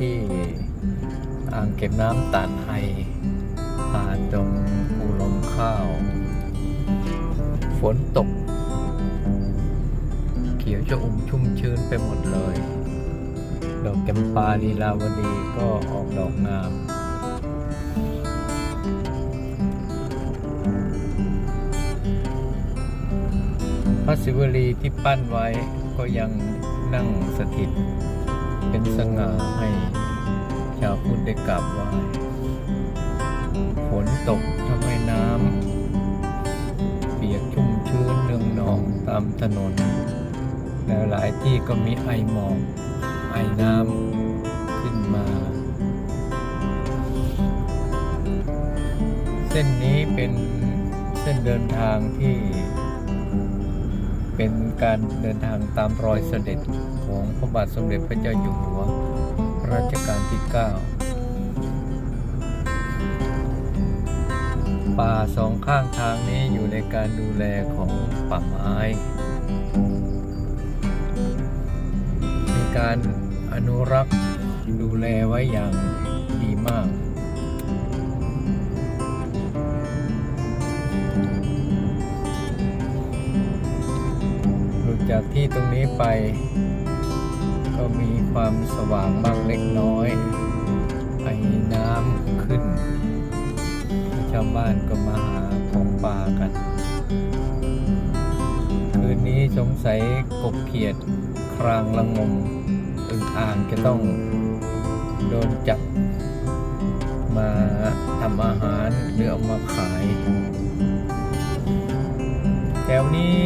ที่อ่างเก็บน้ำตาดไฮผ่านตรงภูลมข้าว ฝนตก เขียวชอุ่มชุ่มชื้นไปหมดเลย ดอกแกมปาลีลาวดีก็ออกดอกงามพระศิวลีที่ปั้นไว้ก็ยังนั่งสถิต เป็นสง่าให้ชาวพุทธได้กราบไหว้ฝนตกทำให้น้ำเปียกชุ่มชื้นเนืองนองตามถนน แล้วหลายที่ก็มีไอหมอกไอน้ำขึ้นมา เส้นนี้เป็นเส้นเดินทางที่ เป็นการเดินทางตามรอยเสด็จ ของพระบาทสมเด็จพระเจ้าอยู่หัว รัชกาลที่ 9 ป่าสองข้างทางนี้อยู่ในการดูแลของป่าไม้ มีการอนุรักษ์ดูแลไว้อย่างดีมากหลุดจากที่ตรงนี้ไป ก็มีความสว่างบ้างเล็กน้อยไอ้น้ำขึ้น ชาวบ้านก็มาหาของป่ากัน คืนนี้สงสัยกบเขียดครางละงมอึ่งอ่างจะต้องโดนจับมาทำอาหารหรือเอามาขาย แถวนี้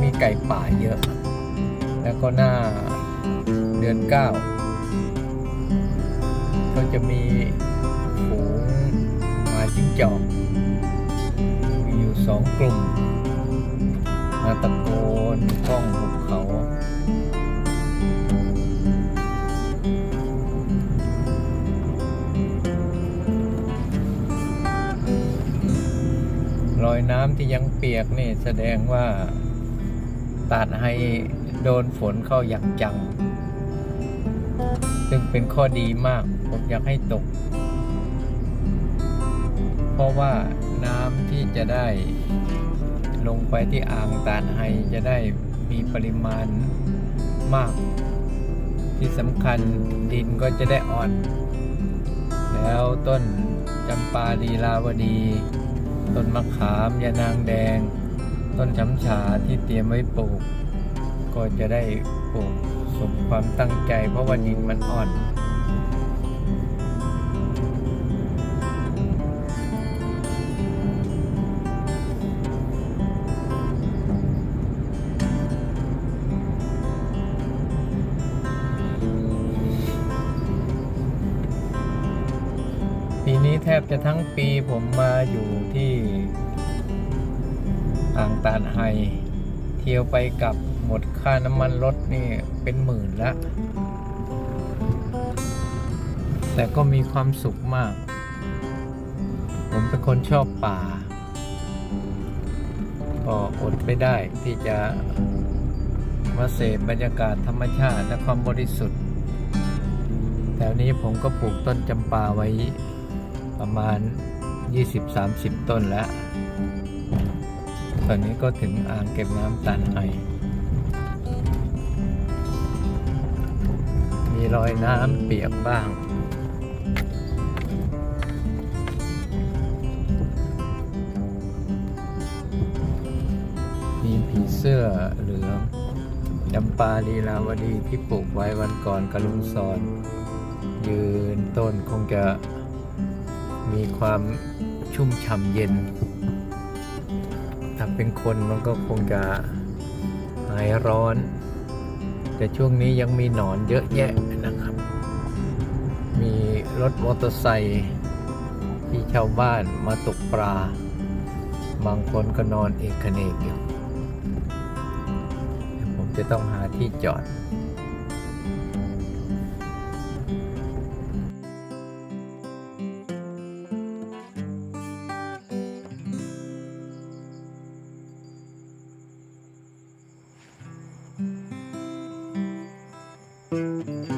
มีไก่ป่าเยอะ แล้วก็หน้าเดือนเก้าก็จะมีฝูงมาจิ้งจอกมีอยู่สองกลุ่ม มาตะโกนก้องหุบเขารอยน้ำที่ยังเปียกนี่แสดงว่าตาดให้ โดนฝนเข้าอย่างจัง ซึ่งเป็นข้อดีมาก ผมอยากให้ตก เพราะว่าน้ำที่จะได้ลงไปที่อ่างตาดไฮจะได้มีปริมาณมาก ที่สำคัญดินก็จะได้อ่อน แล้วต้นจำปาลีลาวดี ต้นมะขามยานางแดง ต้นช้ำฉาที่เตรียมไว้ปลูก ก็จะได้ปลูกสมความตั้งใจ เพราะว่าดินมันอ่อนปีนี้แทบจะทั้งปีผมมาอยู่ที่อ่างตาดไฮเที่ยวไปกับ ค่าน้ำมันรถนี่เป็นหมื่นละ แต่ก็มีความสุขมาก ผมเป็นคนชอบป่า ก็อดไม่ได้ที่จะมาเสพบรรยากาศธรรมชาติและความบริสุทธิ์ แถวนี้ผมก็ปลูกต้นจำปาไว้ประมาณ 20-30 ต้นแล้ว ตอนนี้ก็ถึงอ่างเก็บน้ำตันไฮ มีรอยน้ำเปียกบ้าง มีผีเสื้อเหลืองจำปาลีลาวดีที่ปลูกไว้วันก่อนกระลุงซอน ยืนต้นคงจะมีความชุ่มฉ่ำเย็น ถ้าเป็นคนมันก็คงจะหายร้อน แต่ช่วงนี้ยังมีหนอนเยอะแยะ รถมอเตอร์ไซค์ที่ชาวบ้านมาตกปลา บางคนก็นอนเอกเนกอยู่ผมจะต้องหาที่จอดうん。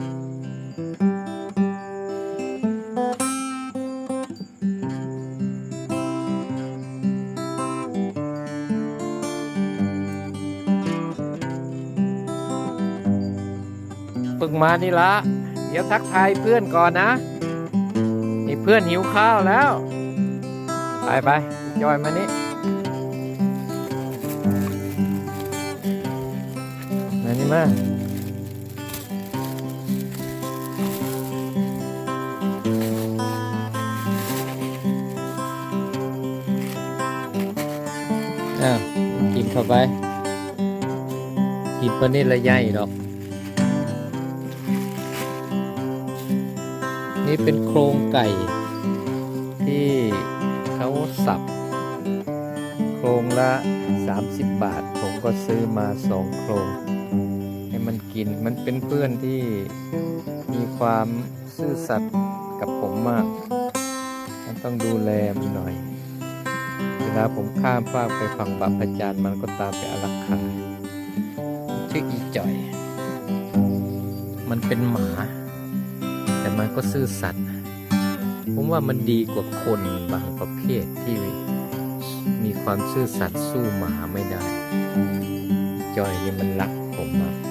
พิ่งมานี่ละ เดี๋ยวทักทายเพื่อนก่อนนะ นี่เพื่อนหิวข้าวแล้ว ไปไปจอยมานี่มานี่มาอ้าวกินเข้าไป กินปนี่ละใหญ่ดอก นี่เป็นโครงไก่ ที่เขาสับ โครงละ 30 บาท ผมก็ซื้อมาสองโครง ให้มันกินมันเป็นเพื่อนที่มีความซื่อสัตย์กับผมมาก มันต้องดูแลมันหน่อย เวลาผมข้ามฟากไปฝั่งบางพระจานมันก็ตามไปอารักขาชื่ออีจ่อย มันเป็นหมา มันก็ซื่อสัตย์ผมว่ามันดีกว่าคนบางประเภทที่มีความซื่อสัตย์สู้หมาไม่ได้ จอยนี่มันรักผมมาก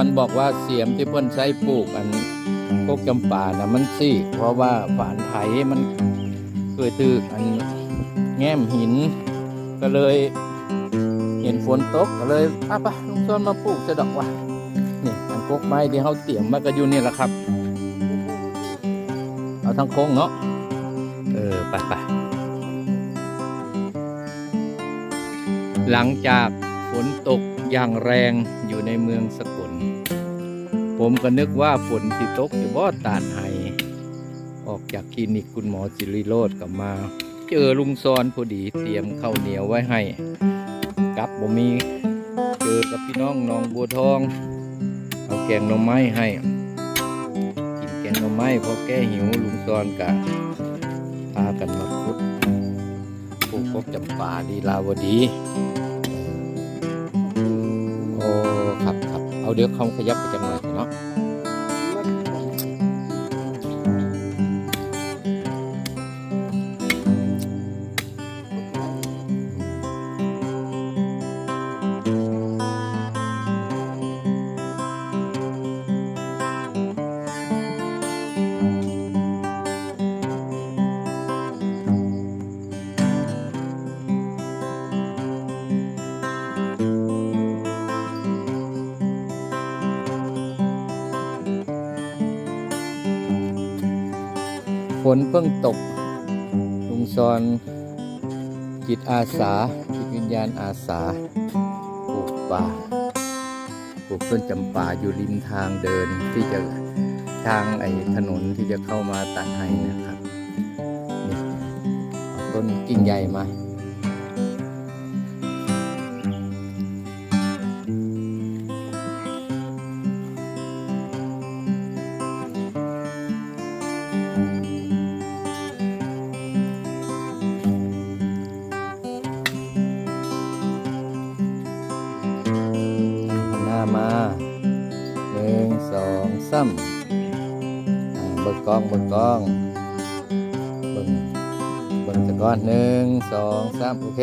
อนบอกว่าเสียมที่เพิ่นใช้ปลูกอันพวกจำป่านะมันซีกเพราะว่าฝานไถมันเคยตึกอันแง้มหิน ก็เลยเห็นฝนตกก็เลยอะปะลุงซอนมาปลูกสะดอกว่ะนี่อันกกไม้ที่เขาเตรียมมาก็อยู่นี่แหละครับ เอาทั้งโค้งเนาะเออไปไปหลังจากฝนตกอย่างแรงอยู่ในเมืองสก ผมก็นึกว่าฝนที่ตกอยู่บ่ตาดไห้ออกจากคลินิกคุณหมอจิริโรดกลับมา เจอลุงซอนพอดีเตรียมข้าวเหนียวไว้ให้กลับบ่มีเจอกับพี่น้องน้องบัวทอง เอาแกงหน่อไม้ให้ กินแกงหน่อไม้พอแก้หิวลุงซอนกะพากันมาคุดปลูกกกจำปาดีลาวดีโอ้ครับครับเอาเดี๋ยวเขาขยับไปจังหน่อย นาะฝนเพิ่งตก ลุงซอนจิตอาสา จิตวิญญาณอาสาปลูกป่าปลูกต้นจำป่าอยู่ริมทางเดินที่จะทางไอ้ถนนที่จะเข้ามาตัดให้นะครับ นี่ต้นกิ่งใหญ่มาามเบิกกองเบิกกองเบิกเบิกตะกอนหนึ่งสองสามโอเค